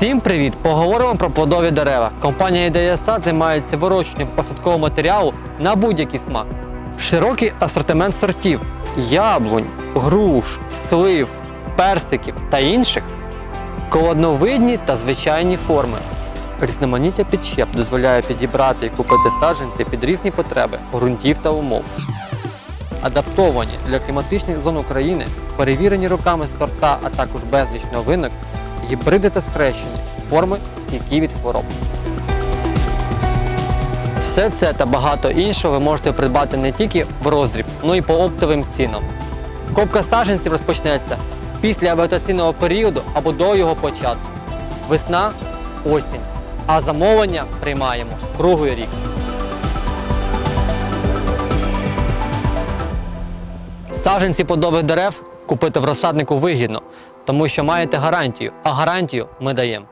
Всім привіт! Поговоримо про плодові дерева. Компанія Ідея займається вирощуванням посадкового матеріалу на будь-який смак. Широкий асортимент сортів яблунь, груш, слив, персиків та інших. Колодновидні та звичайні форми. Різноманіття підщеп дозволяє підібрати і купити саджанці під різні потреби ґрунтів та умов. Адаптовані для кліматичних зон України, перевірені роками сорта, а також безліч новинок, гібриди та схрещені, форми стійкі від хвороб. Все це та багато іншого ви можете придбати не тільки в роздріб, але й по оптовим цінам. Копка саджанців розпочнеться після вегетаційного періоду або до його початку. Весна, осінь. А замовлення приймаємо круглий рік. Саджанці плодових дерев купити в розсаднику вигідно, тому що маєте гарантію, а гарантію ми даємо.